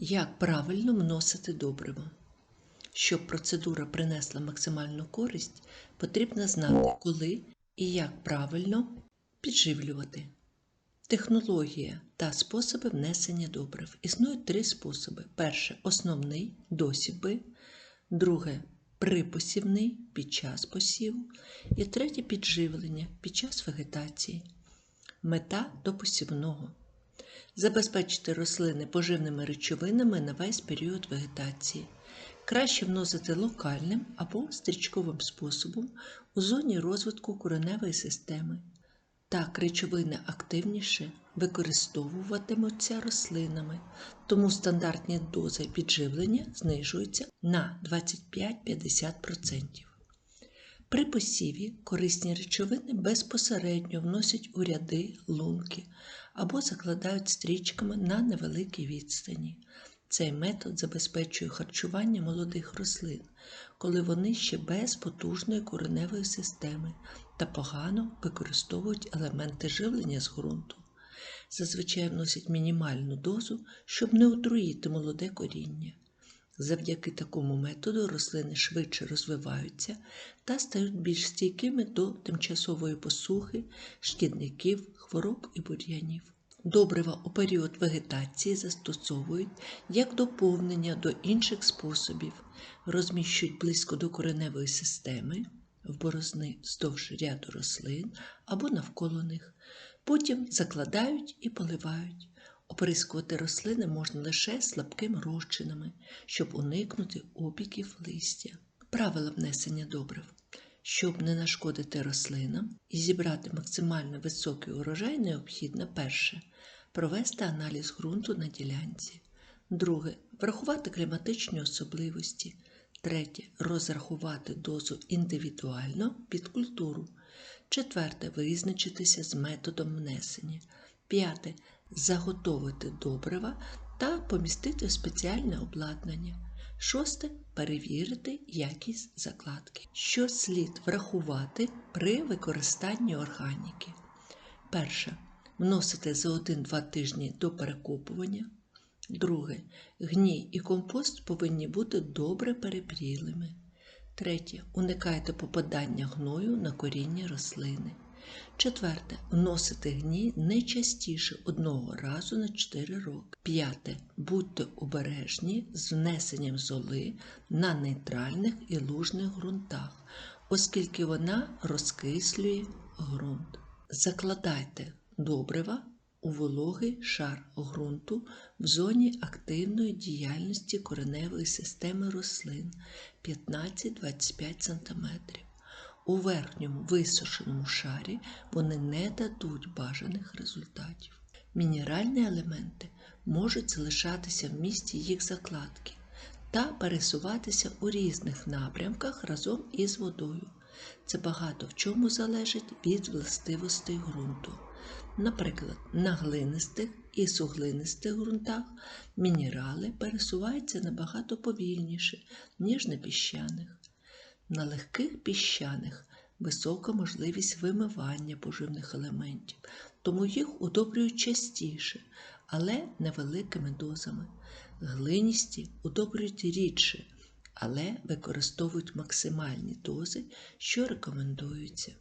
Як правильно вносити добриво? Щоб процедура принесла максимальну користь, потрібно знати, коли і як правильно підживлювати. Технологія та способи внесення добрив. Існують три способи: перше основний досіби, друге припосівний під час посіву, і третє підживлення під час вегетації. Мета до посівного забезпечити рослини поживними речовинами на весь період вегетації. Краще вносити локальним або стрічковим способом у зоні розвитку кореневої системи. Так речовини активніше використовуватимуться рослинами, тому стандартні дози підживлення знижуються на 25-50%. При посіві корисні речовини безпосередньо вносять у ряди лунки або закладають стрічками на невеликій відстані. Цей метод забезпечує харчування молодих рослин, коли вони ще без потужної кореневої системи та погано використовують елементи живлення з ґрунту. Зазвичай вносять мінімальну дозу, щоб не отруїти молоде коріння. Завдяки такому методу рослини швидше розвиваються та стають більш стійкими до тимчасової посухи, шкідників, хвороб і бур'янів. Добрива у період вегетації застосовують як доповнення до інших способів, розміщують близько до кореневої системи, в борозни вздовж ряду рослин або навколо них, потім закладають і поливають. Оприскувати рослини можна лише слабкими розчинами, щоб уникнути опіків листя. Правила внесення добрив. Щоб не нашкодити рослинам і зібрати максимально високий урожай, необхідно перше провести аналіз ґрунту на ділянці, друге врахувати кліматичні особливості, третє розрахувати дозу індивідуально під культуру, четверте визначитися з методом внесення, п'яте заготовити добрива та помістити в спеціальне обладнання. Шосте перевірити якість закладки. Що слід врахувати при використанні органіки. Перше. Вносити за 1-2 тижні до перекопування. Друге. Гній і компост повинні бути добре перепрілими. Третє. Уникайте попадання гною на коріння рослини. Четверте. Вносити гній не частіше одного разу на 4 роки. П'яте. Будьте обережні з внесенням золи на нейтральних і лужних ґрунтах, оскільки вона розкислює ґрунт. Закладайте добрива у вологий шар ґрунту в зоні активної діяльності кореневої системи рослин 15-25 см. У верхньому висушеному шарі вони не дадуть бажаних результатів. Мінеральні елементи можуть залишатися в місці їх закладки та пересуватися у різних напрямках разом із водою. Це багато в чому залежить від властивостей ґрунту. Наприклад, на глинистих і суглинистих ґрунтах мінерали пересуваються набагато повільніше, ніж на піщаних. На легких піщаних висока можливість вимивання поживних елементів, тому їх удобрюють частіше, але невеликими дозами. Глиністі удобрюють рідше, але використовують максимальні дози, що рекомендуються.